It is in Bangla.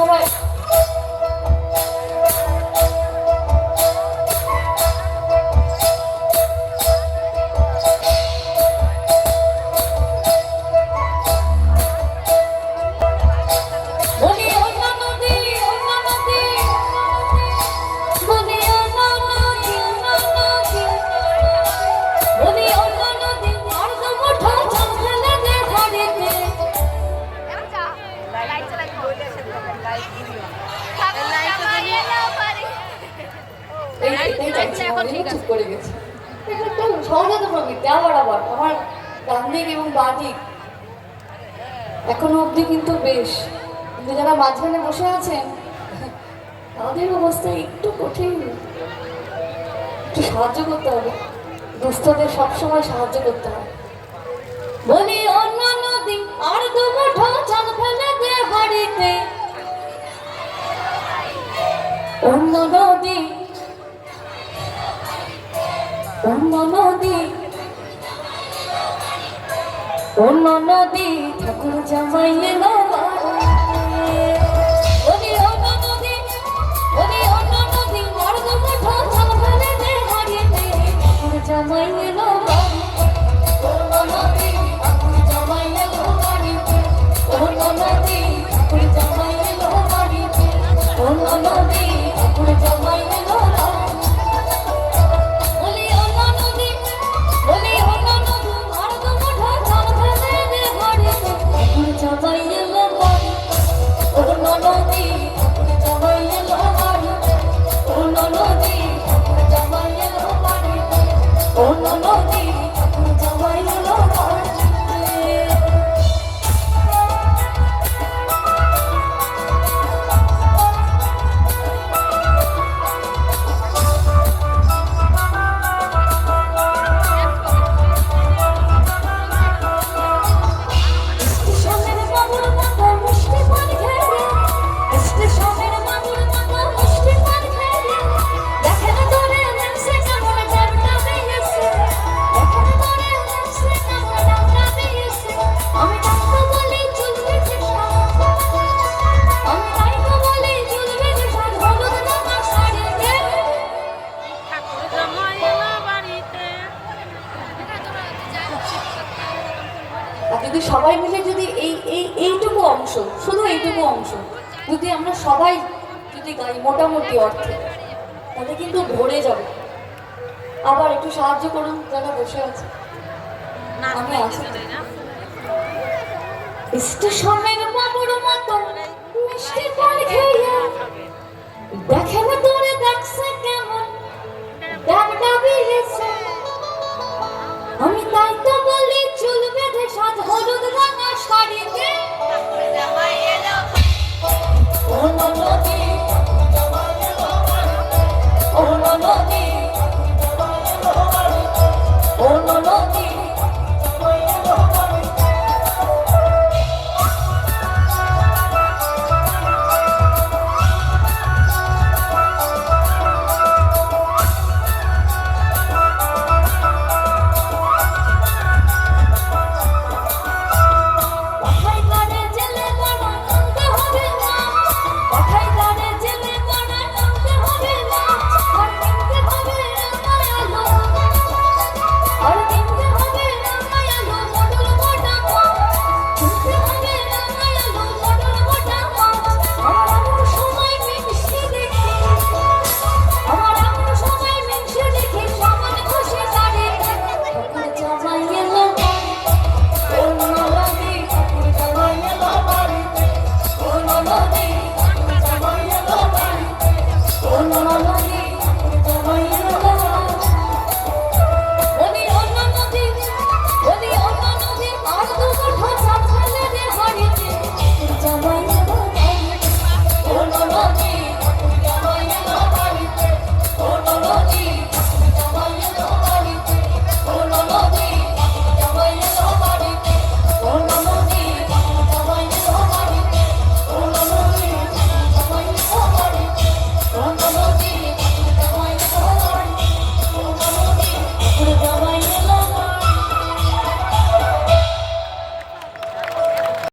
সবাই আমি চুপ করে গেছি। এটা একটু সহজাত প্রবৃত্তি আবার আবার আমার ডান এবং বাঁ এখনও অবধি কিন্তু বেশ। কিন্তু যারা মাঝখানে বসে আছেন তাদের অবস্থা একটু কঠিন। একটু সাহায্য করতে হবে। দুস্থদের সবসময় সাহায্য করতে হবে বলি অন্য নদী আর দু মুঠো জল ফেলে দে হাড়িতে অন্য নদী নদী ঠাকুর জামাই এলো বলি অন্য নদী বলি অন্য নদী অন্য যদি সবাই মিলে যদি এই এই এইটুকু অংশ শুধু এইটুকু অংশ যদি আমরা সবাই যদি গাই মোটামুটি অর্থে তাহলে কিন্তু ভরে যাবে। আবার একটু সাহায্য করুন যারা বসে আছে। আমি আছি। স্টেশনের বাবুর মতো মিষ্টি 어머니.